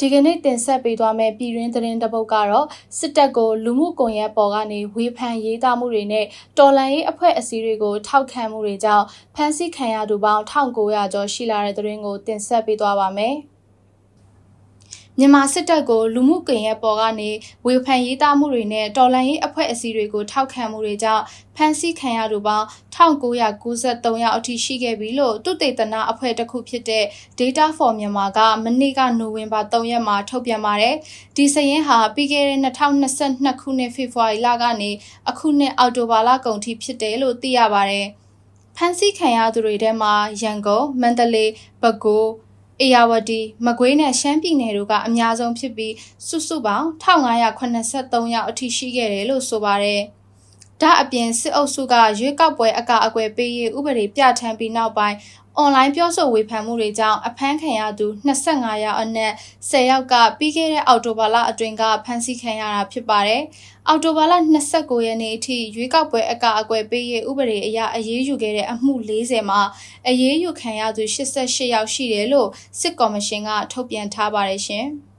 ဒီကနေ့တင်ဆက်ပေးသွားမယ့်ပြည်တွင်းသတင်းတစ်ပုဒ်ကတော့စစ်တပ်ကိုလူမှုကွန်ရက်ပေါ်ကနေဝေဖန်ရေးသားမှုတွေနဲ့တော်လှန်ရေးအဖွဲ့အစည်းတွေကိုထောက်ခံမှုတွေကြောင့်ဖမ်းဆီးခံရသူပေါင်း1900ကျော်ရှိလာတဲ့သတင်းကိုတင်ဆက်ပေးသွားပါမယ်။ မြန်မာစစ်တပ်ကိုလူမှုကွန်ရက်ပေါ်ကနေဝေဖန်ရေးသားမှုတွေနဲ့တော်လှန်ရေးအဖွဲ့အစည်းတွေကိုထောက်ခံမှုတွေကြောင့်ဖမ်းဆီးခံရသူပေါင်း1993ယောက်အထိရှိခဲ့ပြီလို့တုတေသနအဖွဲ့တစ်ခုဖြစ်တဲ့ Data for Myanmar ကမနေ့ကနိုဝင်ဘာ3ရက်မှာထုတ်ပြန်ပါတယ်။ဒီစရင်ဟာပြီးခဲ့တဲ့2022ခုနှစ်ဖေဖော်ဝါရီလကနေအခုနှစ်အောက်တိုဘာလကုန်ထိဖြစ်တယ်လို့သိရပါတယ်။ဖမ်းဆီးခံရသူတွေထဲမှာရန်ကုန်၊မန္တလေး၊ပဲခူး အေယာဝတီမကွေးနဲ့ရှမ်းပြည်နယ်တို့ကအများဆုံးဖြစ်ပြီးစုစုပေါင်း1583ယောက်အထိရှိခဲ့တယ်လို့ဆိုပါတယ်။ ဒါအပြင်စစ်အုပ်စုကရွေးကောက်ပွဲအကအကွယ်ပေးရေးဥပဒေပြဋ္ဌာန်းပြီးနောက်ပိုင်းအွန်လိုင်းပြောဆိုဝေဖန်မှုတွေကြောင့်အဖမ်းခံရသူ25ယောက်အနက်10ယောက်ကပြီးခဲ့တဲ့အောက်တိုဘာလအတွင်းကဖမ်းဆီးခံရတာဖြစ်ပါတယ်။အောက်တိုဘာလ29ရက်နေ့အထိရွေးကောက်ပွဲအကအကွယ်ပေးရေးဥပဒေအရအရေးယူခဲ့တဲ့အမှု40မှာအရေးယူခံရသူ88ယောက်ရှိတယ်လို့စစ်ကော်မရှင်ကထုတ်ပြန်ထားပါတယ်ရှင်။